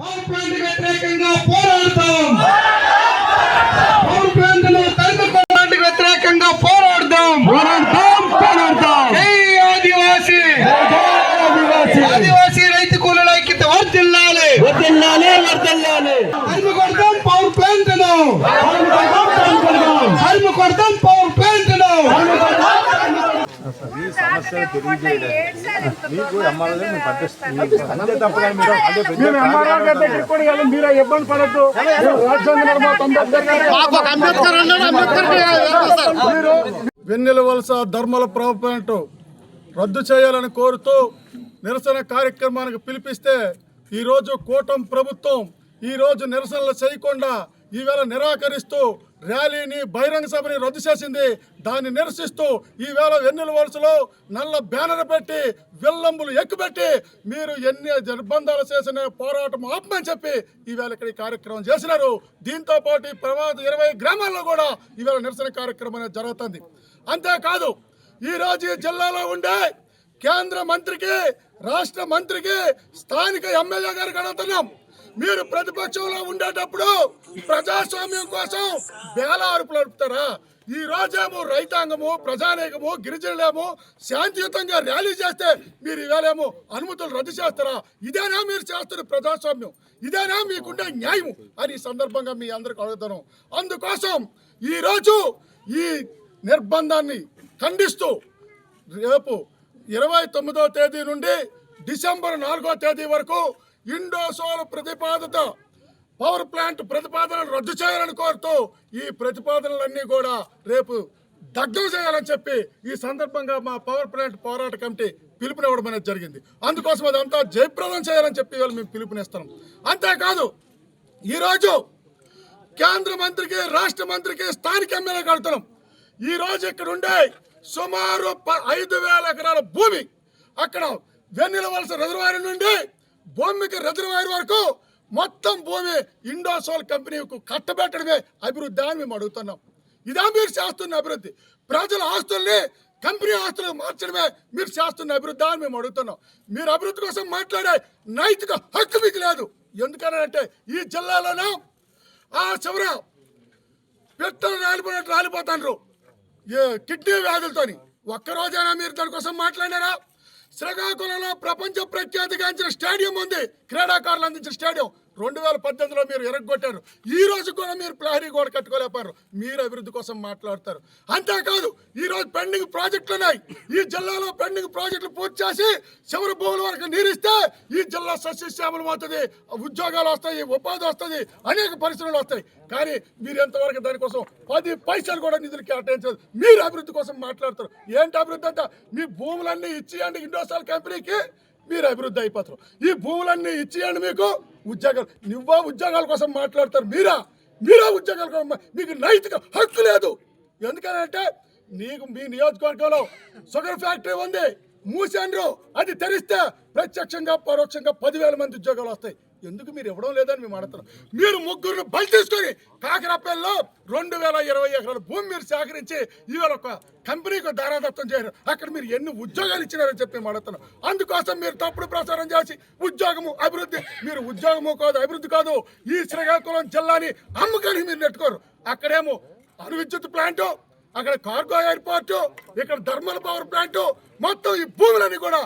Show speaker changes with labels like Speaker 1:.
Speaker 1: Power plant వ్యతిరేకంగా పోరాడతాం. Power ప్లాంట్ను తరిమికోవడానికి వ్యతిరేకంగా పోరాడదాం పోరాడతాం పోరాడతాం. జై ఆదివాసి. ఆదివాసి. రైతు కూలీల ఐక్యత
Speaker 2: వర్దిల్లాలి వర్దిల్లాలి
Speaker 1: తరిమి కొడతాం పవర్ ప్లాంట్ను తరిమి కొడతాం పవర్ ప్లాంట్ను
Speaker 3: ఈ సమస్యలు తెలియజేయడానికి మీకు ఎమ్మెల్యే మేము పట్టిస్తాం అంతే తప్ప కానీ మీరు అంటే ప్రతి
Speaker 4: మేము ఎంఆర్ఓ గారి దగ్గరికి కూడా వెళ్ళాం మీరు ఇబ్బంది పడద్దు. రాజ్యాంగ నిర్మాత అంబేద్కర్ వెన్నెల వలస ధర్మల ప్లాంట్ రద్దు చేయాలని కోరుతూ నిరసన కార్యక్రమానికి పిలిపిస్తే ఈరోజు కూటమి ప్రభుత్వం ఈరోజు నిరసనలు చేయకుండా ఈవేళ నిరాకరిస్తూ ర్యాలీని బహిరంగ సభని రద్దు చేసింది. దాన్ని నిరసిస్తూ ఈవేళ వెన్నెల వలసలో నల్ల బ్యానర్ పెట్టి విల్లంబులు ఎక్కుపెట్టి మీరు ఎన్ని నిర్బంధాలు చేసిన పోరాటం ఆపమని చెప్పి ఈవేళ ఇక్కడ ఈ కార్యక్రమం చేసినారు. దీంతో పాటు ఈ ప్రమాద ఇరవై గ్రామాల్లో కూడా ఈవేళ నిరసన కార్యక్రమం అనేది జరుగుతుంది. అంతేకాదు ఈ రోజు ఈ జిల్లాలో ఉండే కేంద్ర మంత్రికి రాష్ట్ర మంత్రికి స్థానిక ఎమ్మెల్యే గారికి అడుగుతున్నాం. మీరు ప్రతిపక్షంలో ఉండేటప్పుడు ప్రజాస్వామ్యం కోసం బేల అరుపులు అడుపుతారా ఈ రోజేమో రైతాంగము ప్రజానేకము గిరిజనులేమో శాంతియుతంగా ర్యాలీ చేస్తే మీరు ఇవాళేమో అనుమతులు రద్దు చేస్తారా? ఇదేనా మీరు చేస్తున్న ప్రజాస్వామ్యం? ఇదేనా మీకుండే న్యాయం అని సందర్భంగా మీ అందరికి అడుగుతాను. అందుకోసం ఈరోజు ఈ నిర్బంధాన్ని ఖండిస్తూ రేపు ఇరవై తొమ్మిదో తేదీ నుండి డిసెంబర్ నాలుగో తేదీ వరకు ఇండోసోల్ ప్రతిపాదిత పవర్ ప్లాంట్ ప్రతిపాదనలు రద్దు చేయాలని కోరుతూ ఈ ప్రతిపాదనలన్నీ కూడా రేపు దగ్ధం చేయాలని చెప్పి ఈ సందర్భంగా మా పవర్ ప్లాంట్ పోరాట కమిటీ పిలుపునివ్వడం అనేది జరిగింది. అందుకోసం అదంతా జయప్రదం చేయాలని చెప్పి వాళ్ళు మేము పిలుపునిస్తున్నాం. అంతేకాదు ఈరోజు కేంద్ర మంత్రికి రాష్ట్ర మంత్రికి స్థానిక ఎమ్మెల్యే కడుతున్నాం. ఈ రోజు ఇక్కడ ఉండే సుమారు ప- ఐదు వేల ఎకరాల భూమి అక్కడ వెన్నెల వలస రిజర్వాయర్ నుండి భూమికి రిజర్వాయర్ వరకు మొత్తం భూమి ఇండోసోల్ కంపెనీకు కట్టబెట్టడమే అభివృద్ధి అని మేము అడుగుతున్నాం. ఇదా మీరు చేస్తున్న అభివృద్ధి. ప్రజల ఆస్తుల్ని కంపెనీ ఆస్తులు మార్చడమే మీరు చేస్తున్న అభివృద్ధి అని మేము అడుగుతున్నాం. మీరు అభివృద్ధి కోసం మాట్లాడే నైతిక హక్కు మీకు లేదు. ఎందుకనంటే ఈ జిల్లాలోనూ ఆ చివర పిట్టలు రాలిపోయినట్టు రాలిపోతాండ్రు. కిడ్నీ వ్యాధులతోని. ఒక్కరోజైనా మీరు దానికోసం మాట్లాడారా శ్రీకాకుళంలో ప్రపంచ ప్రఖ్యాతిగాంచిన స్టేడియం ఉంది. క్రీడాకారులు అందించిన స్టేడియం. రెండు వేల పద్దెనిమిదిలో మీరు ఎరగొట్టారు. ఈ రోజు కూడా మీరు ప్రహరీ గోడ కట్టుకోలేపారు మీరు అభివృద్ధి కోసం మాట్లాడతారు. అంతేకాదు ఈ రోజు పెండింగ్ ప్రాజెక్టులు ఉన్నాయి. ఈ జిల్లాలో పెండింగ్ ప్రాజెక్టులు పూర్తి చేసి చివరి భూముల వరకు నీరిస్తే ఈ జిల్లా సస్యశ్యామలం అవుతుంది ఉద్యోగాలు వస్తాయి ఉపాధి వస్తుంది అనేక పరిశ్రమలు వస్తాయి. కానీ మీరు ఎంతవరకు దానికోసం పది పైసలు కూడా నిధులు కేటాయించదు మీరు అభివృద్ధి కోసం మాట్లాడతారు. ఏంటి అభివృద్ధి అంతా? మీ భూములన్నీ ఇచ్చేయండి ఇండోసాల్ కంపెనీకి మీరు అభివృద్ధి అయిపోతారు. ఈ భూములన్నీ ఇచ్చేయండి మీకు ఉద్యోగాలు నువ్వా ఉద్యోగాల కోసం మాట్లాడతారు? మీరా? మీరా ఉద్యోగాల కోసం మీకు నైతిక హక్కు లేదు. ఎందుకనంటే నీకు మీ నియోజకవర్గంలో షుగర్ ఫ్యాక్టరీ ఉంది. మూసాండ్రు. అది తెరిస్తే ప్రత్యక్షంగా పరోక్షంగా పదివేల మంది ఉద్యోగాలు వస్తాయి. ఎందుకు మీరు ఇవ్వడం లేదని మేము అడుగుతున్నాం. మీరు ముగ్గురు బలి తీసుకొని కాకరాపల్లిలో రెండు వేల ఇరవై ఎకరాల భూమి మీరు సేకరించి ఈవేళ ఒక కంపెనీకి దారాదత్తం చేయరు అక్కడ మీరు ఎన్ని ఉద్యోగాలు ఇచ్చినారని చెప్పి మేము అడుగుతున్నాం. అందుకోసం మీరు తప్పుడు ప్రచారం చేసి ఉద్యోగము అభివృద్ధి మీరు ఉద్యోగము కాదు అభివృద్ధి కాదు ఈ శ్రీకాకుళం జిల్లాని అమ్మకానికి మీరు నెట్టుకోరు. అక్కడేమో అణు విద్యుత్ ప్లాంటు అక్కడ కార్గో ఎయిర్పోర్టు ఇక్కడ థర్మల్ పవర్ ప్లాంట్ మొత్తం ఈ భూములన్నీ కూడా